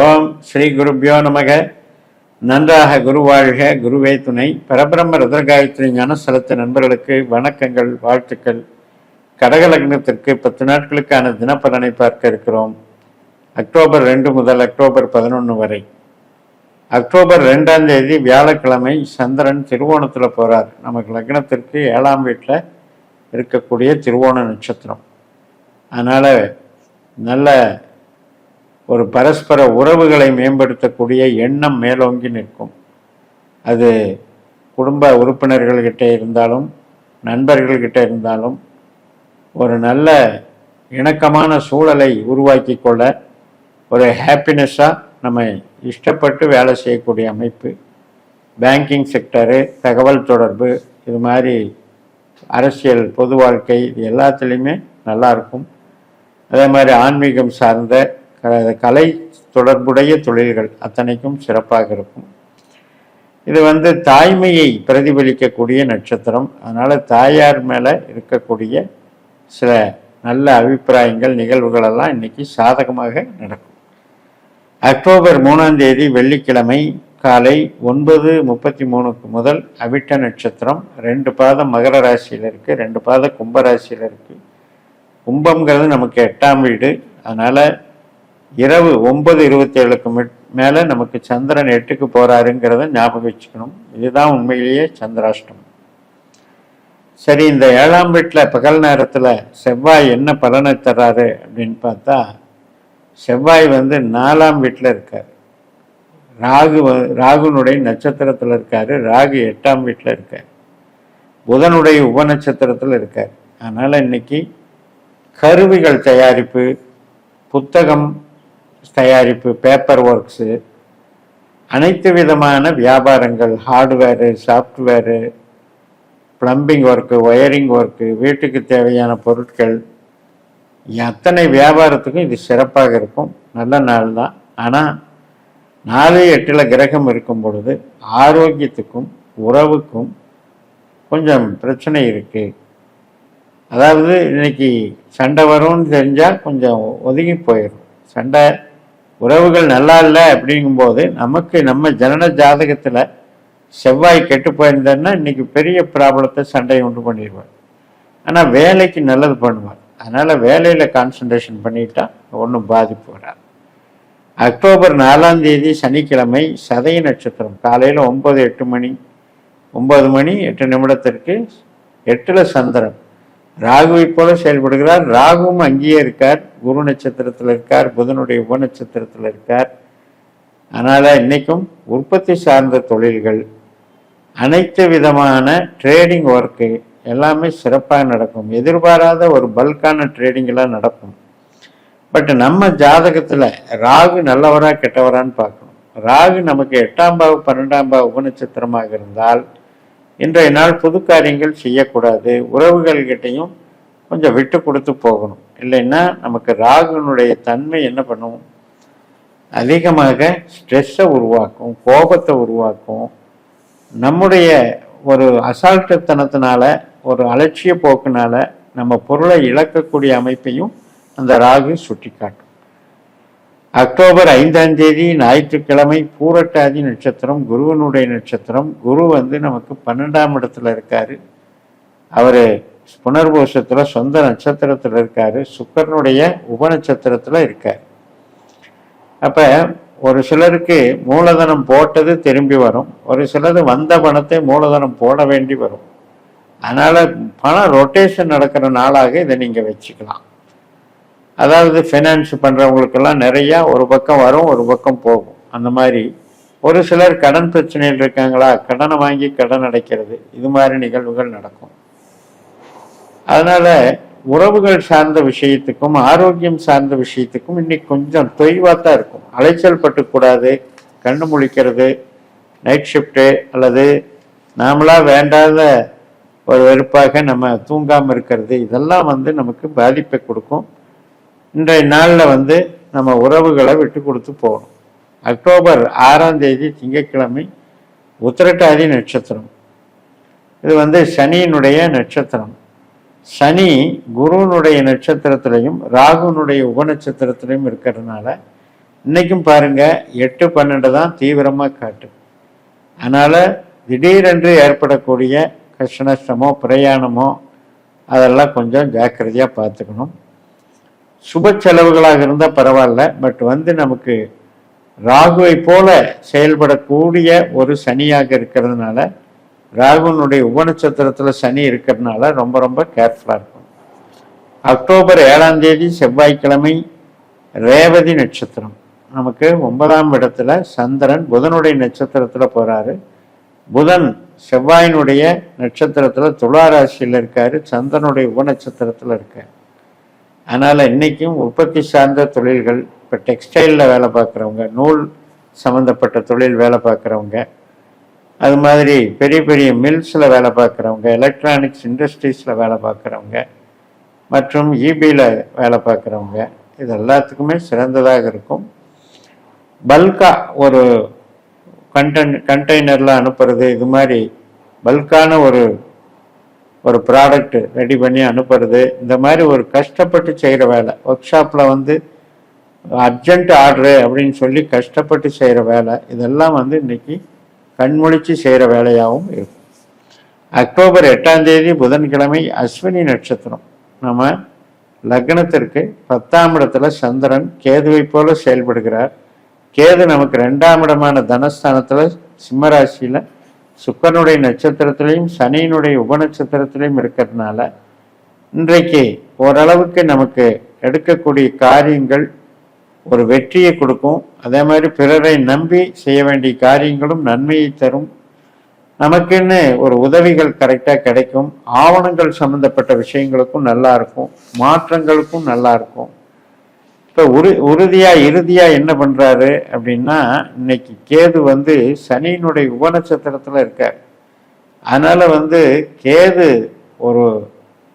ஓம் ஸ்ரீ குருப்பியோ நமக. நன்றாக குரு வாழ்க குருவே துணை. பரபிரம்ம ருத்ரகாயத்ரி ஞானஸ்தலத்து நண்பர்களுக்கு வணக்கங்கள் வாழ்த்துக்கள். கடக லக்னத்திற்கு பத்து நாட்களுக்கான தினப்பலனை பார்க்க இருக்கிறோம். அக்டோபர் ரெண்டு முதல் அக்டோபர் பதினொன்று வரை. அக்டோபர் ரெண்டாம் தேதி வியாழக்கிழமை சந்திரன் திருவோணத்தில் போகிறார் நமக்கு லக்னத்திற்கு ஏழாம் வீட்டில் இருக்கக்கூடிய திருவோண நட்சத்திரம். அதனால் நல்ல ஒரு பரஸ்பர உறவுகளை மேம்படுத்தக்கூடிய எண்ணம் மேலோங்கி நிற்கும். அது குடும்ப உறுப்பினர்கள்கிட்ட இருந்தாலும் நண்பர்கள்கிட்ட இருந்தாலும் ஒரு நல்ல இணக்கமான சூழலை உருவாக்கி கொள்ள ஒரு ஹாப்பினஸ்ஸாக நம்ம இஷ்டப்பட்டு வேலை செய்யக்கூடிய அமைப்பு பேங்கிங் செக்டரு தகவல் தொடர்பு இது மாதிரி அரசியல் பொது வாழ்க்கை இது எல்லாத்துலேயுமே நல்லா இருக்கும். அதே மாதிரி ஆன்மீகம் சார்ந்த கலை தொடர்புடைய தொழில்கள் அத்தனைக்கும் சிறப்பாக இருக்கும். இது வந்து தாய்மையை பிரதிபலிக்கக்கூடிய நட்சத்திரம். அதனால் தாயார் மேலே இருக்கக்கூடிய சில நல்ல அபிப்பிராயங்கள் நிகழ்வுகளெல்லாம் இன்னைக்கு சாதகமாக நடக்கும். அக்டோபர் மூணாம் தேதி வெள்ளிக்கிழமை காலை ஒன்பது முப்பத்தி மூணுக்கு முதல் அவிட்ட நட்சத்திரம். ரெண்டு பாதம் மகர ராசியில் இருக்குது ரெண்டு பாதம் கும்ப ராசியில் இருக்குது கும்பங்கிறது நமக்கு எட்டாம் வீடு. அதனால் இரவு ஒன்பது இருபத்தேழுக்கு மேலே நமக்கு சந்திரன் எட்டுக்கு போகிறாருங்கிறத ஞாபகம் வச்சுக்கணும். இதுதான் உண்மையிலேயே சந்திராஷ்டம் சரி இந்த ஏழாம் வீட்டில் பகல் நேரத்தில் செவ்வாய் என்ன பலனை தர்றாரு அப்படின்னு பார்த்தா செவ்வாய் வந்து நாலாம் வீட்டில் இருக்கார். ராகு வ- ராகுனுடைய நட்சத்திரத்தில் இருக்காரு. ராகு எட்டாம் வீட்டில் இருக்கார். புதனுடைய உபநட்சத்திரத்தில் இருக்கார். அதனால் இன்னைக்கு கருவிகள் தயாரிப்பு புத்தகம் தயாரிப்பு பேப்பர் ஒர்க்ஸு அனைத்து விதமான வியாபாரங்கள் hardware software plumbing work wiring work வீட்டுக்கு தேவையான பொருட்கள். அத்தனை வியாபாரத்துக்கும் இது சிறப்பாக இருக்கும். நல்ல நாள் தான். ஆனால் நாலு எட்டில் கிரகம் இருக்கும் பொழுது ஆரோக்கியத்துக்கும் உறவுக்கும் கொஞ்சம் பிரச்சனை இருக்குது அதாவது இன்னைக்கு சண்டை வரும்னு தெரிஞ்சால் கொஞ்சம் ஒதுங்கி போயிடும் சண்டை உறவுகள் நல்லா இல்லை அப்படிங்கும்போது நமக்கு நம்ம ஜனன ஜாதகத்தில் செவ்வாய் கெட்டு போயிருந்தேன்னா இன்னைக்கு பெரிய ப்ராப்ளத்தை சண்டையை உண்டு பண்ணிடுவார். ஆனால் வேலைக்கு நல்லது பண்ணுவார். அதனால் வேலையில் கான்சன்ட்ரேஷன் பண்ணிட்டா ஒன்றும் பாதிப்பு வராது. அக்டோபர் நாலாம் தேதி சனிக்கிழமை சதய நட்சத்திரம். காலையில் ஒம்பது எட்டு மணி. ஒம்பது மணி எட்டு நிமிடத்திற்கு எட்டில் சந்திரன். ராகுவை போல செயல்படுகிறார். ராகுவும் அங்கேயே இருக்கார். குரு நட்சத்திரத்தில் இருக்கார். புதனுடைய உப நட்சத்திரத்தில் இருக்கார். அதனால் இன்றைக்கும் உற்பத்தி சார்ந்த தொழில்கள் அனைத்து விதமான ட்ரேடிங் ஒர்க்கு எல்லாமே சிறப்பாக நடக்கும். எதிர்பாராத ஒரு பல்கான ட்ரேடிங்கெல்லாம் நடக்கும். பட் நம்ம ஜாதகத்தில் ராகு நல்லவரா கெட்டவரான்னு பார்க்கணும். ராகு நமக்கு எட்டாம் பாவு பன்னெண்டாம் பாவு உபநட்சத்திரமாக இருந்தால் இன்றைய நாள் புது காரியங்கள் செய்யக்கூடாது. உறவுகள்கிட்டையும் கொஞ்சம் விட்டு கொடுத்து போகணும். இல்லைன்னா நமக்கு ராகுனுடைய தன்மை என்ன பண்ணும்? அதிகமாக ஸ்ட்ரெஸ்ஸை உருவாக்கும் கோபத்தை உருவாக்கும். நம்முடைய ஒரு அசால்ட்டுத்தனத்தினால ஒரு அலட்சிய போக்குனால நம்ம பொருளை இழக்கக்கூடிய அமைப்பையும் அந்த ராகு சுட்டிக்காட்டும். அக்டோபர் ஐந்தாம் தேதி ஞாயிற்றுக்கிழமை பூரட்டாதி நட்சத்திரம் குருவனுடைய நட்சத்திரம். குரு வந்து நமக்கு பன்னெண்டாம் இடத்துல இருக்காரு. அவர் புனர்போஷத்தில் சொந்த நட்சத்திரத்தில் இருக்காரு. சுக்கரனுடைய உபநட்சத்திரத்தில் இருக்கார். அப்போ ஒரு சிலருக்கு மூலதனம் போட்டது திரும்பி வரும். ஒரு சிலது வந்த பணத்தை மூலதனம் போட வேண்டி வரும். அதனால் பணம் ரொட்டேஷன் நடக்கிற நாளாக இதை நீங்கள் வச்சுக்கலாம். அதாவது ஃபைனான்ஸ் பண்ணுறவங்களுக்கெல்லாம் நிறையா ஒரு பக்கம் வரும் ஒரு பக்கம் போகும். அந்த மாதிரி ஒரு சிலர் கடன் பிரச்சனையில் இருக்காங்களா? கடனை வாங்கி கடன் அடைக்கிறது. இது மாதிரி நிகழ்வுகள் நடக்கும். அதனால் உறவுகள் சார்ந்த விஷயத்துக்கும் ஆரோக்கியம் சார்ந்த விஷயத்துக்கும் இன்னைக்கு கொஞ்சம் தொய்வாக தான் இருக்கும். அலைச்சல் பட்டுக்கூடாது கண்ணு முழிக்கிறது நைட் ஷிஃப்ட்டு அல்லது நாமளாக வேண்டாத ஒரு வெறுப்பாக நம்ம தூங்காமல் இருக்கிறது இதெல்லாம் வந்து நமக்கு பாதிப்பை கொடுக்கும். இன்றைய நாளில் வந்து நம்ம உறவுகளை விட்டு கொடுத்து போகணும். அக்டோபர் ஆறாம் தேதி திங்கட்கிழமை உத்திரட்டாதி நட்சத்திரம். இது வந்து சனியினுடைய நட்சத்திரம். சனி குருவனுடைய நட்சத்திரத்திலையும் ராகுனுடைய உபநட்சத்திரத்திலையும் இருக்கிறதுனால இன்றைக்கும் பாருங்கள் எட்டு பன்னெண்டு தான் தீவிரமாக காட்டு. அதனால் திடீரென்று ஏற்படக்கூடிய கஷ்ட நஷ்டமோ பிரயாணமோ அதெல்லாம் கொஞ்சம் ஜாக்கிரதையாக பார்த்துக்கணும். சுப செலவுகளாக இருந்தால் பரவாயில்ல பட் வந்து நமக்கு ராகுவை போல செயல்படக்கூடிய ஒரு சனியாக இருக்கிறதுனால ராகுனுடைய உபநட்சத்திரத்தில் சனி இருக்கிறதுனால ரொம்ப ரொம்ப கேர்ஃபுல்லாக இருக்கும். அக்டோபர் ஏழாம் தேதி செவ்வாய்க்கிழமை ரேவதி நட்சத்திரம். நமக்கு ஒன்பதாம் இடத்துல சந்திரன் புதனுடைய நட்சத்திரத்தில் போகிறாரு புதன் செவ்வாயினுடைய நட்சத்திரத்தில் துலா ராசியில் இருக்காரு சந்திரனுடைய உபநட்சத்திரத்தில் இருக்கார். அதனால் இன்றைக்கும் உற்பத்தி சார்ந்த தொழில்கள் இப்போ டெக்ஸ்டைலில் வேலை பார்க்குறவங்க நூல் சம்மந்தப்பட்ட தொழில் வேலை பார்க்குறவங்க அது மாதிரி பெரிய பெரிய மில்ஸில் வேலை பார்க்குறவங்க எலக்ட்ரானிக்ஸ் இண்டஸ்ட்ரீஸில் வேலை பார்க்குறவங்க மற்றும் இபியில் வேலை பார்க்குறவங்க இது எல்லாத்துக்குமே சிறந்ததாக இருக்கும். பல்காக ஒரு கண்டென் கண்டெய்னரில் அனுப்புறது இது மாதிரி பல்கான ஒரு ஒரு ப்ராடக்ட் ரெடி பண்ணி அனுப்புறது இந்த மாதிரி ஒரு கஷ்டப்பட்டு செய்கிற வேலை. ஒர்க் ஷாப்பில் வந்து அர்ஜென்ட் ஆர்டரு அப்படின்னு சொல்லி கஷ்டப்பட்டு செய்கிற வேலை இதெல்லாம் வந்து இன்னைக்கு கண்முழிச்சு செய்கிற வேலையாகவும் இருக்கும். அக்டோபர் எட்டாம் தேதி புதன்கிழமை அஸ்வினி நட்சத்திரம். நம்ம லக்னத்திற்கு பத்தாம் இடத்துல சந்திரன் கேதுவை போல செயல்படுகிறார். கேது நமக்கு ரெண்டாம் இடமான தனஸ்தானத்தில் சிம்மராசியில் சுக்கரனுடைய நட்சத்திரத்திலையும் சனியினுடைய உபநட்சத்திரத்திலையும் இருக்கிறதுனால இன்றைக்கு ஓரளவுக்கு நமக்கு எடுக்கக்கூடிய காரியங்கள் ஒரு வெற்றியை கொடுக்கும். அதே மாதிரி பிறரை நம்பி செய்ய வேண்டிய காரியங்களும் நன்மையை தரும். நமக்குன்னு ஒரு உதவிகள் கரெக்டாக கிடைக்கும். ஆவணங்கள் சம்மந்தப்பட்ட விஷயங்களுக்கும் நல்லா இருக்கும். மாற்றங்களுக்கும் நல்லா இருக்கும். இப்போ உரு உறுதியாக இறுதியாக என்ன பண்ணுறாரு அப்படின்னா இன்னைக்கு கேது வந்து சனியினுடைய உபநட்சத்திரத்தில் இருக்கார். அதனால் வந்து கேது ஒரு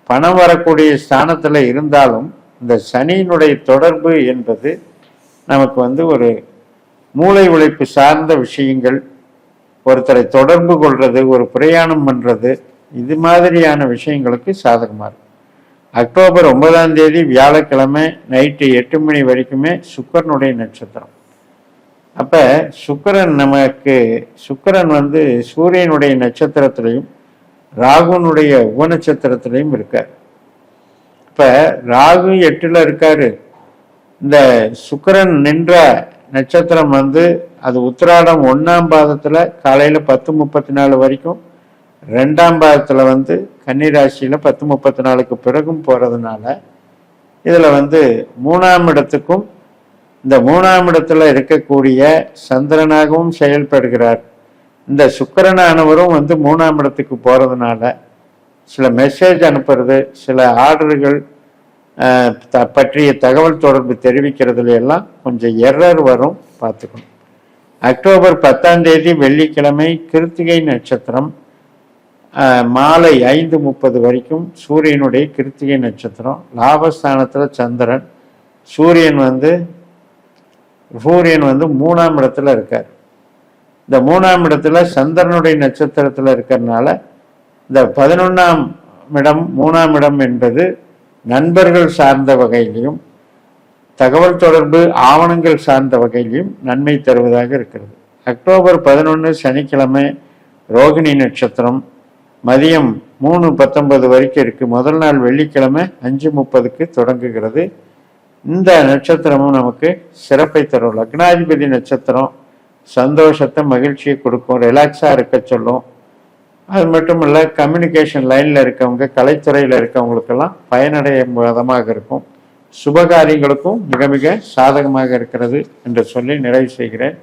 பணம் வரக்கூடிய ஸ்தானத்தில் இருந்தாலும் இந்த சனியினுடைய தொடர்பு என்பது நமக்கு வந்து ஒரு மூளை உழைப்பு சார்ந்த விஷயங்கள் ஒருத்தரை தொடர்பு கொள்வது ஒரு பிரயாணம் பண்ணுறது இது மாதிரியான விஷயங்களுக்கு சாதகமாக இருக்கும் அக்டோபர் ஒன்பதாம் தேதி வியாழக்கிழமை நைட்டு எட்டு மணி வரைக்குமே சுக்கரனுடைய நட்சத்திரம். அப்போ சுக்கரன் நமக்கு சுக்கரன் வந்து சூரியனுடைய நட்சத்திரத்திலையும் ராகுனுடைய உபநட்சத்திரத்திலையும் இருக்கார். இப்போ ராகு எட்டில் இருக்காரு. இந்த சுக்கரன் நின்ற நட்சத்திரம் வந்து அது உத்திராடம் ஒன்றாம் பாதத்தில் காலையில் பத்து முப்பத்தி நாலு வரைக்கும் ரெண்டாம் பாகத்தில் வந்து கன்னிராசியில் பத்து முப்பத்தி நாலுக்கு பிறகும் போகிறதுனால இதில் வந்து மூணாம் இடத்துக்கும் இந்த மூணாம் இடத்துல இருக்கக்கூடிய சந்திரனாகவும் செயல்படுகிறார். இந்த சுக்கரனானவரும் வந்து மூணாம் இடத்துக்கு போகிறதுனால சில மெசேஜ் அனுப்புறது சில ஆர்டர்கள் த பற்றிய தகவல் தொடர்பு தெரிவிக்கிறதுல எல்லாம் கொஞ்சம் எரர் வரும் பார்த்துக்கணும். அக்டோபர் பத்தாம் தேதி வெள்ளிக்கிழமை கிருத்திகை நட்சத்திரம். மாலை ஐந்து முப்பது வரைக்கும் சூரியனுடைய கிருத்திகை நட்சத்திரம். லாபஸ்தானத்தில் சந்திரன். சூரியன் வந்து சூரியன் வந்து மூணாம் இடத்துல இருக்கார். இந்த மூணாம் இடத்துல சந்திரனுடைய நட்சத்திரத்தில் இருக்கிறதுனால இந்த பதினொன்றாம் இடம் மூணாம் இடம் என்பது நண்பர்கள் சார்ந்த வகையிலையும் தகவல் தொடர்பு ஆவணங்கள் சார்ந்த வகையிலையும் நன்மை தருவதாக இருக்கிறது. அக்டோபர் பதினொன்று சனிக்கிழமை ரோகிணி நட்சத்திரம். மதியம் மூணு பத்தொன்பது வரைக்கும் இருக்குது முதல் நாள் வெள்ளிக்கிழமை அஞ்சு முப்பதுக்கு தொடங்குகிறது. இந்த நட்சத்திரமும் நமக்கு சிறப்பை தரும். லக்னாதிபதி நட்சத்திரம் சந்தோஷத்தை மகிழ்ச்சியை கொடுக்கும். ரிலாக்ஸாக இருக்க சொல்லும். அது மட்டும் இல்லை கம்யூனிகேஷன் லைனில் இருக்கவங்க கலைத்துறையில் இருக்கவங்களுக்கெல்லாம் பயனடைய விதமாக இருக்கும். சுபகாரியங்களுக்கும் மிக மிக சாதகமாக இருக்கிறது என்று சொல்லி நிறைவு செய்கிறேன்.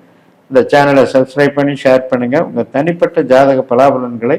இந்த சேனலை சப்ஸ்கிரைப் பண்ணி ஷேர் பண்ணுங்கள் உங்கள் தனிப்பட்ட ஜாதக பலாபலன்களை